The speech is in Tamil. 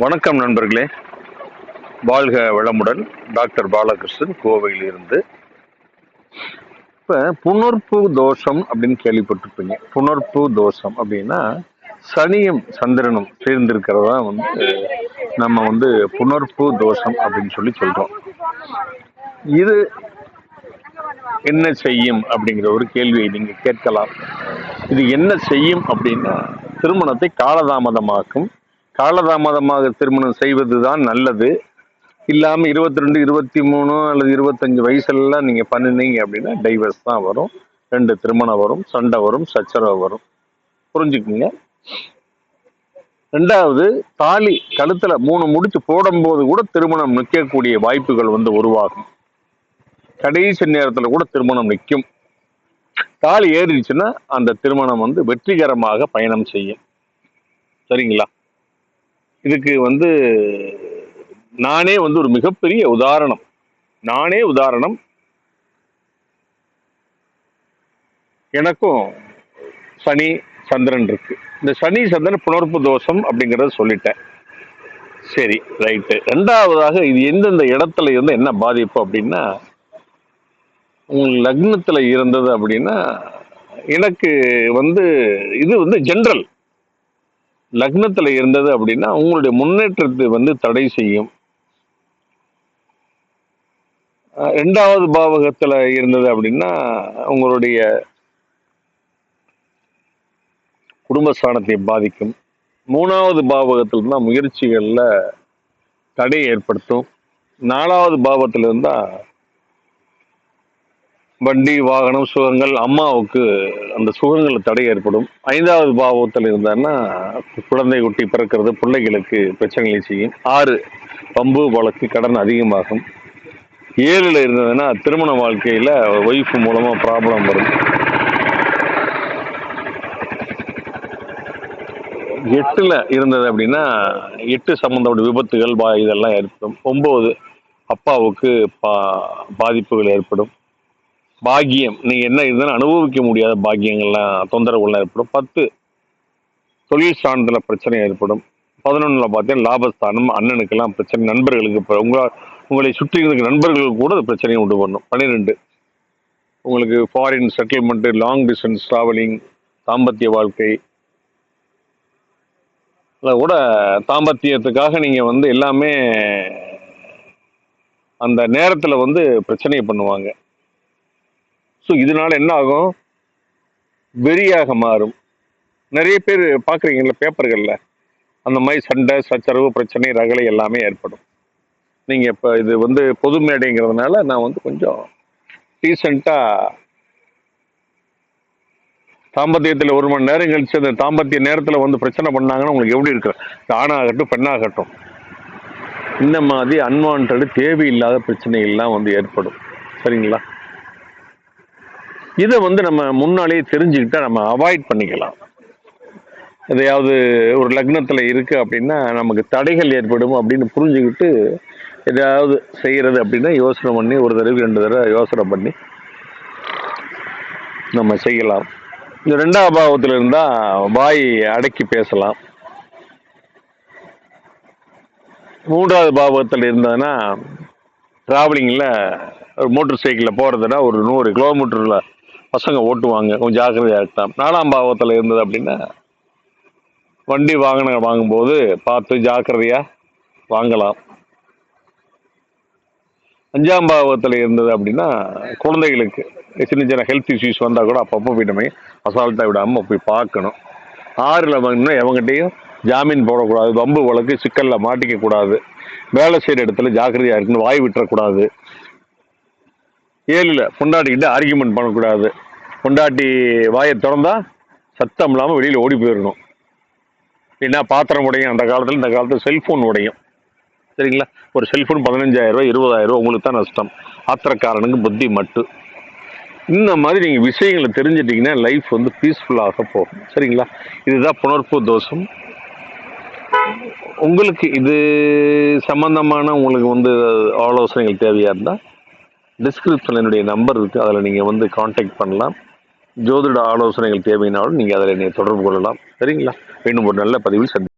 வணக்கம் நண்பர்களே. வாழ்க வளமுடன். டாக்டர் பாலகிருஷ்ணன் கோவையில் இருந்து. இப்போ புணர்ப்பு தோஷம் அப்படின்னு கேள்விப்பட்டிருப்பீங்க. புணர்ப்பு தோஷம் அப்படின்னா சனியும் சந்திரனும் சேர்ந்திருக்கிறதா வந்து நம்ம வந்து புணர்ப்பு தோஷம் அப்படின்னு சொல்லி சொல்கிறோம் இது என்ன செய்யும் அப்படிங்கிற ஒரு கேள்வியை நீங்கள் கேட்கலாம். இது என்ன செய்யும் அப்படின்னா திருமணத்தை காலதாமதமாக்கும். காலதாமதமாக திருமணம் செய்வது தான் நல்லது. இல்லாமல் இருபத்தி ரெண்டு இருபத்தி மூணு அல்லது இருபத்தஞ்சு வயசுலலாம் நீங்கள் பண்ணினீங்க அப்படின்னா டைவர்ஸ் தான் வரும். ரெண்டு திருமணம் வரும் சண்டை வரும் சச்சரவு வரும். புரிஞ்சுக்குங்க? ரெண்டாவது தாலி கழுத்தில் மூணு முடிச்சு போடும்போது கூட திருமணம் நிற்கக்கூடிய வாய்ப்புகள் வந்து உருவாகும். கடைசி நேரத்தில் கூட திருமணம் நிற்கும் தாலி ஏறிடுச்சுன்னா அந்த திருமணம் வந்து வெற்றிகரமாக பயணம் செய்யும். சரிங்களா? இதுக்கு வந்து நானே வந்து ஒரு மிகப்பெரிய உதாரணம். நானே உதாரணம். எனக்கும் சனி சந்திரன் இருக்கு. இந்த சனி சந்திரன் புணர்ப்பு தோஷம் அப்படிங்கிறத சொல்லிட்டேன். சரி ரைட்டு ரெண்டாவதாக இது எந்தெந்த இடத்துல இருந்து என்ன பாதிப்பு அப்படின்னா உங்கள் லக்னத்தில் இருந்தது அப்படின்னா எனக்கு வந்து இது வந்து ஜென்ரல் லக்னத்தில் இருந்தது அப்படின்னா உங்களுடைய முன்னேற்றத்தை வந்து தடை செய்யும். ரெண்டாவது பாவகத்தில் இருந்தது அப்படின்னா உங்களுடைய குடும்பஸ்தானத்தை பாதிக்கும். மூணாவது பாவகத்தில் தான் முயற்சிகளில் தடை ஏற்படுத்தும். நாலாவது பாவத்தில் இருந்தால் வண்டி வாகனம் சுகங்கள் அம்மாவுக்கு அந்த சுகங்கள் தடை ஏற்படும். ஐந்தாவது பாவத்தில் இருந்தான்னா குழந்தை குட்டி பிறக்கிறது பிள்ளைகளுக்கு பிரச்சனைகளை செய்யும். ஆறு பம்பு வழக்கு கடன் அதிகமாகும். ஏழில் இருந்ததுன்னா திருமண வாழ்க்கையில் ஒய்ஃப் மூலமாக ப்ராப்ளம் வரும். எட்டில் இருந்தது அப்படின்னா எட்டு சம்மந்தப்பட்ட விபத்துகள் பா இதெல்லாம் ஏற்படும். ஒம்பது அப்பாவுக்கு பா பாதிப்புகள் ஏற்படும். பாக்கியம். நீங்கள் என்ன இதுன்னு அனுபவிக்க முடியாத பாக்கியங்கள்லாம் தொந்தரவுகள்லாம் ஏற்படும். பத்து தொழில் ஸ்தானத்தில் பிரச்சனை ஏற்படும். பதினொன்றில் பார்த்தீங்கன்னா லாபஸ்தானம் அண்ணனுக்கெல்லாம் பிரச்சனை நண்பர்களுக்கு இப்போ உங்கள் உங்களை சுற்றி இருக்க நண்பர்களுக்கு கூட அது பிரச்சனையை உண்டு பண்ணும். பன்னிரெண்டு உங்களுக்கு foreign settlement long distance travelling தாம்பத்திய வாழ்க்கை அதில் கூட தாம்பத்தியத்துக்காக நீங்கள் வந்து எல்லாமே அந்த நேரத்தில் வந்து பிரச்சனையை பண்ணுவாங்க. ஸோ இதனால என்ன ஆகும் வெறியாக மாறும். நிறைய பேர் பார்க்குறீங்கல்ல பேப்பர்களில். அந்த மாதிரி சண்டை சச்சரவு பிரச்சனை ரகலை எல்லாமே ஏற்படும். நீங்கள் இப்போ இது வந்து பொது மேடைங்கிறதுனால நான் வந்து கொஞ்சம் டீசெண்டாக தாம்பத்தியத்தில் ஒரு மணி நேரம் கழிச்சு அந்த தாம்பத்திய நேரத்தில் வந்து பிரச்சனை பண்ணாங்கன்னா உங்களுக்கு எப்படி இருக்கு? ஆணாகட்டும் பெண்ணாகட்டும். இந்த மாதிரி அன்வான்ட் தேவையில்லாத பிரச்சனைகள்லாம் வந்து ஏற்படும். சரிங்களா? இதை வந்து நம்ம முன்னாலேயே தெரிஞ்சுக்கிட்டா நம்ம அவாய்ட் பண்ணிக்கலாம். எதையாவது ஒரு லக்னத்தில் இருக்குது அப்படின்னா நமக்கு தடைகள் ஏற்படும் அப்படின்னு புரிஞ்சுக்கிட்டு எதாவது செய்கிறது அப்படின்னா யோசனை பண்ணி ஒரு தடவை ரெண்டு தடவை யோசனை பண்ணி நம்ம செய்யலாம். இந்த ரெண்டாம் பாவத்தில் இருந்தால் வாய் அடக்கி பேசலாம். மூன்றாவது பாவத்தில் இருந்ததுன்னா ட்ராவலிங்கில் ஒரு மோட்டர் சைக்கிளில் போகிறதுனா ஒரு நூறு கிலோமீட்டரில் பசங்க ஓட்டுவாங்க. கொஞ்சம் ஜாக்கிரதையாக இருக்கலாம். நாலாம் பாவத்தில் இருந்தது அப்படின்னா வண்டி வாங்கின வாங்கும்போது பார்த்து ஜாக்கிரதையாக வாங்கலாம். அஞ்சாம் பாவத்தில் இருந்தது அப்படின்னா குழந்தைகளுக்கு சின்ன சின்ன ஹெல்த் இஷ்யூஸ் வந்தால் கூட அப்பப்போ போய் நம்ம அசால்ட்டாக விடாமல் போய் பார்க்கணும். ஆறில் வாங்கினா எவங்கிட்டையும் ஜாமீன் போடக்கூடாது. வம்பு வழக்கு சிக்கலில் மாட்டிக்கக்கூடாது. வேலை செய்கிற இடத்துல ஜாக்கிரதையாக இருக்குன்னு வாய் விட்டுறக்கூடாது. ஏழில் பொண்டாட்டிக்கிட்ட ஆர்கியூமெண்ட் பண்ணக்கூடாது. பொண்டாட்டி வாயை திறந்தா சத்தம் இல்லாமல் வெளியில் ஓடி போயிடணும். ஏன்னா பாத்திரம் உடையும். அந்த காலத்தில் இந்த காலத்தில் செல்ஃபோன் உடையும். சரிங்களா? ஒரு செல்ஃபோன் பதினஞ்சாயிரரூவா இருபதாயிரரூவா இருபதாயிரம் உங்களுக்கு தான் நஷ்டம். ஆத்திரக்காரனுக்கு புத்தி மட்டு. இந்த மாதிரி நீங்கள் விஷயங்களை தெரிஞ்சிட்டிங்கன்னா லைஃப் வந்து பீஸ்ஃபுல்லாக போகும். சரிங்களா? இதுதான் புணர்ப்பு தோஷம். உங்களுக்கு இது சம்பந்தமான உங்களுக்கு வந்து ஆலோசனைகள் தேவையாக இருந்தால் டிஸ்கிரிப்ஷன் என்னுடைய நம்பர் இருக்குது அதில் நீங்கள் வந்து காண்டாக்ட் பண்ணலாம். ஜோதிட ஆலோசனைகள் தேவைனாலும் நீங்கள் அதில் என்னை தொடர்பு கொள்ளலாம். சரிங்களா? மீண்டும் ஒரு நல்ல பதிவில் சந்தி